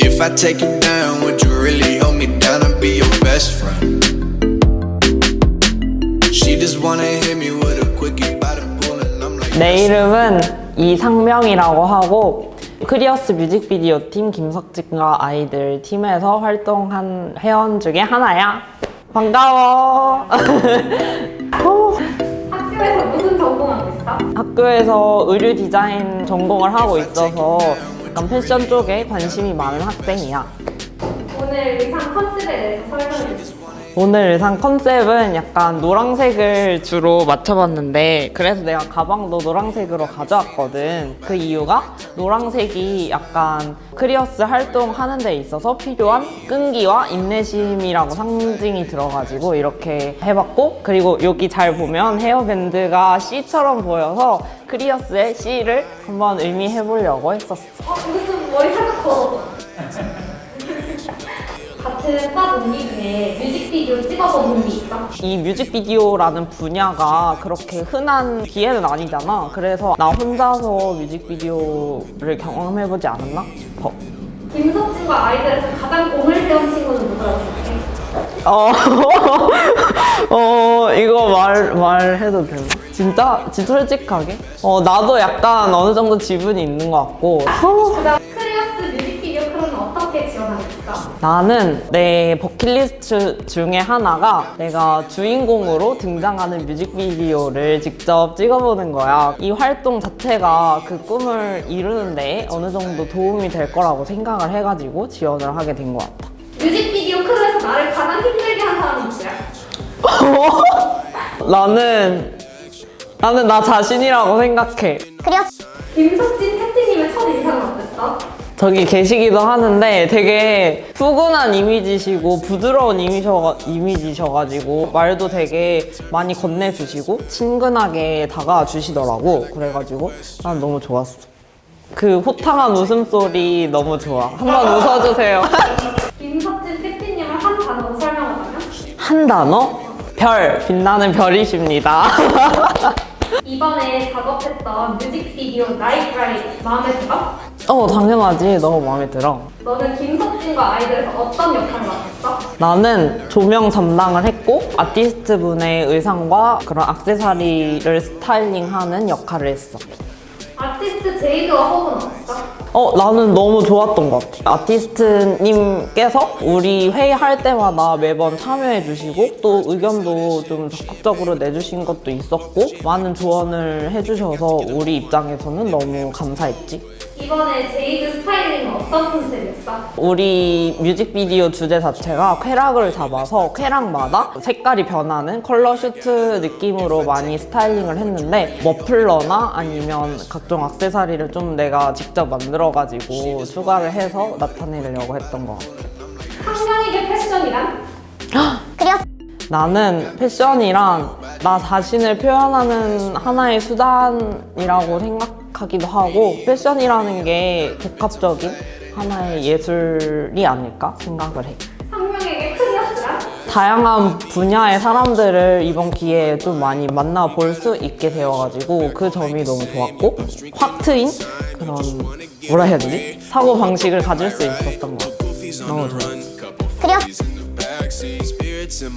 If I take you down, would you really hold me down and be your best friend? She just wanna hit me with a quickie by the pool, and I'm like, 내 이름은 이상명이라고 하고 크리어스 뮤직비디오 팀 김석진과 아이들 팀에서 활동한 회원 중에 하나야. 반가워. 어, 학교에서 무슨 전공하고 있어? 학교에서 의류 디자인 전공을 하고 있어서 약간 패션 쪽에 관심이 많은 학생이야. 오늘 의상 컨셉에 대해서 설명해 주세요. 오늘 의상 컨셉은 약간 노란색을 주로 맞춰봤는데 그래서 내가 가방도 노란색으로 가져왔거든. 그 이유가 노란색이 약간 크리어스 활동하는 데 있어서 필요한 끈기와 인내심이라고 상징이 들어가지고 이렇게 해봤고 그리고 여기 잘 보면 헤어밴드가 C처럼 보여서 크리어스의 C를 한번 의미해보려고 했었어. 어, 이거 좀 머리 살짝 걸어줘. 같은 과 동기 중에 뮤직비디오 찍어본 분이 있어? 이 뮤직비디오라는 분야가 그렇게 흔한 기회는 아니잖아. 그래서 나 혼자서 뮤직비디오를 경험해보지 않았나 싶어. 김석진과 아이들에서 가장 공을 세운 친구는 누구라고 생각해? 어, 어, 이거 말, 말해도 되나? 진짜? 진짜 솔직하게? 어, 나도 약간 어느 정도 지분이 있는 것 같고. 어, 그다음 어떻게 지원하고 있어? 나는 내 버킷리스트 중에 하나가 내가 주인공으로 등장하는 뮤직비디오를 직접 찍어보는 거야. 이 활동 자체가 그 꿈을 이루는데 어느 정도 도움이 될 거라고 생각을 해가지고 지원을 하게 된 것 같아. 뮤직비디오 크루에서 나를 가장 힘들게 한 사람은 누구야? 나는, 나는 나 자신이라고 생각해. 김석진 캡틴님의 첫 인상은 어땠어? 저기 계시기도 하는데 되게 푸근한 이미지시고 부드러운 이미셔, 이미지셔가지고 말도 되게 많이 건네주시고 친근하게 다가와주시더라고 그래가지고 난 너무 좋았어 그 호탕한 웃음소리 너무 좋아 한번 웃어주세요 김석진 캡틴님을 한 단어로 설명하자면? 한 단어? 별 빛나는 별이십니다 이번에 작업했던 뮤직비디오 나이트 라이드 마음에 들어? 어 당연하지 너무 마음에 들어 너는 김석진과 아이들에서 어떤 역할을 맡았어? 나는 조명 담당을 했고 아티스트 분의 의상과 그런 액세서리를 스타일링하는 역할을 했어. 아티스트 제이드와 호흡은 어땠어? 어 나는 너무 좋았던 것 같아. 아티스트님께서 우리 회의할 때마다 매번 참여해 주시고 또 의견도 좀 적극적으로 내주신 것도 있었고 많은 조언을 해주셔서 우리 입장에서는 너무 감사했지. 이번에 제이드 스타일링은 어떤 컨셉이었어? 우리 뮤직비디오 주제 자체가 쾌락을 잡아서 쾌락마다 색깔이 변하는 컬러 슈트 느낌으로 많이 스타일링을 했는데 머플러나 아니면 각종 액세서리를 좀 내가 직접 만들어가지고 추가를 해서 나타내려고 했던 것 같아. 한강이의 패션이란? 나는 패션이란 나 자신을 표현하는 하나의 수단이라고 생각하기도 하고 패션이라는 게 복합적인 하나의 예술이 아닐까 생각을 해. 다양한 분야의 사람들을 이번 기회에 좀 많이 만나볼 수 있게 되어가지고 그 점이 너무 좋았고 확 트인 그런 뭐라 해야 되지? 사고 방식을 가질 수 있었던 것 같아. 너무 좋아. backseat, spirits in